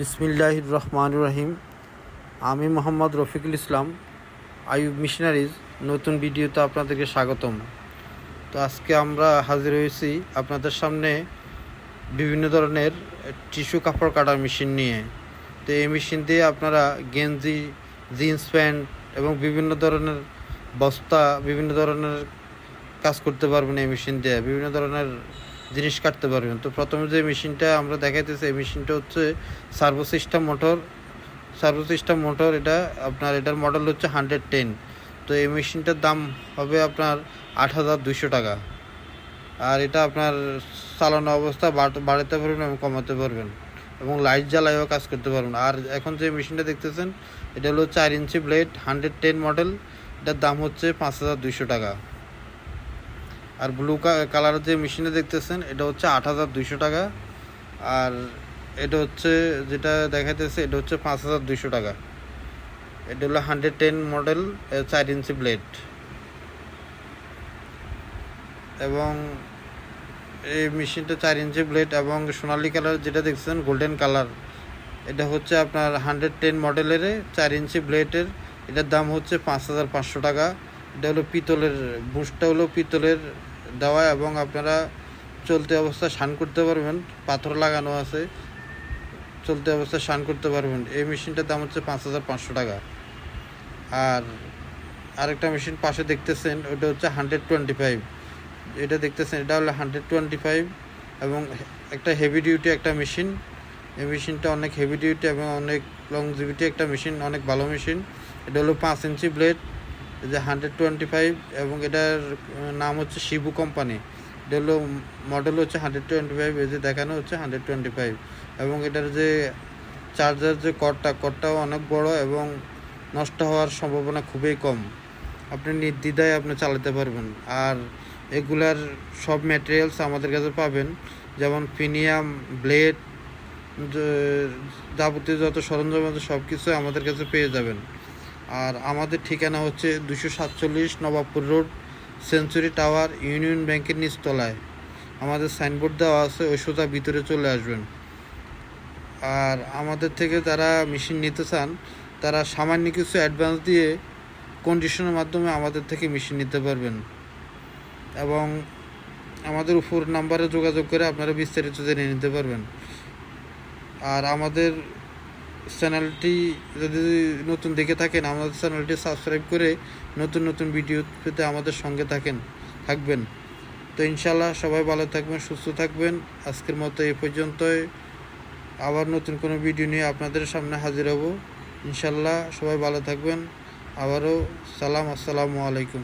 বিসমিল্লাহ রহমান রহিম আমি মোহাম্মদ রফিকুল ইসলাম, আইয়ুব মিশনারিজ, নতুন ভিডিওতে আপনাদেরকে স্বাগতম। তো আজকে আমরা হাজির হয়েছি আপনাদের সামনে বিভিন্ন ধরনের টিস্যু কাপড় কাটার মেশিন নিয়ে। তো এই মেশিন দিয়ে আপনারা গেঞ্জি, জিন্স প্যান্ট এবং বিভিন্ন ধরনের বস্তা, বিভিন্ন ধরনের কাজ করতে পারবেন এই মেশিন দিয়ে। বিভিন্ন ধরনের জিনিস কাটতে পারবেন। তো প্রথমে যে মেশিনটা আমরা দেখাইতেছি, এই মেশিনটা হচ্ছে servo system motor. Servo system motor, এটা আপনার, এটার মডেল হচ্ছে হান্ড্রেড টেন তো এই মেশিনটার দাম হবে আপনার আট হাজার দুশো টাকা। আর এটা আপনার চালানো অবস্থা বাড়াতে পারবেন এবং কমাতে পারবেন। এবং লাইট জ্বালাইও কাজ করতে পারবেন। আর এখন যে মেশিনটা দেখতেছেন, এটা হলো চার ইঞ্চি ব্লেড হান্ড্রেড টেন মডেল এটার দাম হচ্ছে পাঁচ হাজার দুইশো টাকা। আর ব্লু কালারের যে মেশিনে দেখতেছেন, এটা হচ্ছে আট হাজার দুইশো টাকা। আর এটা হচ্ছে, যেটা দেখাইতেছে, এটা হচ্ছে পাঁচ হাজার দুইশো টাকা। এটা হলো হান্ড্রেড টেন মডেল চার ইঞ্চি ব্লেড এবং এই মেশিনটা চার ইঞ্চি ব্লেড এবং সোনালি কালার যেটা দেখছেন গোল্ডেন কালার এটা হচ্ছে আপনার হান্ড্রেড টেন মডেলের চার ইঞ্চি ব্লেডের এটার দাম হচ্ছে পাঁচ হাজার পাঁচশো টাকা। এটা হলো পিতলের বুশটা হলো পিতলের দেওয়া এবং আপনারা চলতি অবস্থায় শান করতে পারবেন। পাথর লাগানো আছে। চলতি অবস্থায় শান করতে পারবেন। এই মেশিনটার দাম হচ্ছে পাঁচ হাজার পাঁচশো টাকা। আর আরেকটা মেশিন পাশে দেখতেছেন, ওটা হচ্ছে হান্ড্রেড টোয়েন্টি ফাইভ। এটা দেখতেছেন, এটা হলো হান্ড্রেড টোয়েন্টি ফাইভ এবং একটা হেভি ডিউটি একটা মেশিন। এই মেশিনটা অনেক হেভি ডিউটি এবং অনেক লংজিভিটি একটা মেশিন, অনেক ভালো মেশিন। এটা হলো পাঁচ ইঞ্চি ব্লেড যে হান্ড্রেড টোয়েন্টি ফাইভ এবং এটার নাম হচ্ছে শিবু কোম্পানি। এটা হলো মডেল হচ্ছে হান্ড্রেড টোয়েন্টি ফাইভ, এই যে দেখানো হচ্ছে হান্ড্রেড টোয়েন্টি ফাইভ। এবং এটার যে চার্জার যে কর্ডটা কর্ডটাও অনেক বড় এবং নষ্ট হওয়ার সম্ভাবনা খুবই কম। আপনি নির্দ্বিধায় আপনি চালাতে পারবেন। আর এগুলার সব ম্যাটেরিয়ালস আমাদের কাছে পাবেন। যেমন ফিনিয়াম ব্লেড যাবতীয় যত সরঞ্জাম আছে সব কিছু আমাদের কাছে পেয়ে যাবেন। আর আমাদের ঠিকানা হচ্ছে দুশো সাতচল্লিশ Nawabpur road, century tower, union ব্যাংকের নিচতলায়। আমাদের সাইনবোর্ড দেওয়া আছে, ওই সোজা ভিতরে চলে আসবেন। আর আমাদের থেকে যারা মেশিন নিতে চান, তারা সামান্য কিছু অ্যাডভান্স দিয়ে কন্ডিশনের মাধ্যমে আমাদের থেকে মেশিন নিতে পারবেন। এবং আমাদের উপর নাম্বারে যোগাযোগ করে আপনারা বিস্তারিত জেনে নিতে পারবেন। আর আমাদের চ্যানেলটি যদি নতুন দেখে থাকেন, আমাদের চ্যানেলটি সাবস্ক্রাইব করে নতুন নতুন ভিডিও পেতে আমাদের সঙ্গে থাকেন, থাকবেন। তো ইনশাল্লাহ সবাই ভালো থাকবেন, সুস্থ থাকবেন। আজকের মতো এ পর্যন্তই। আবার নতুন কোনো ভিডিও নিয়ে আপনাদের সামনে হাজির হব। ইনশাল্লাহ সবাই ভালো থাকবেন। আবারও সালাম, আসসালামু আলাইকুম।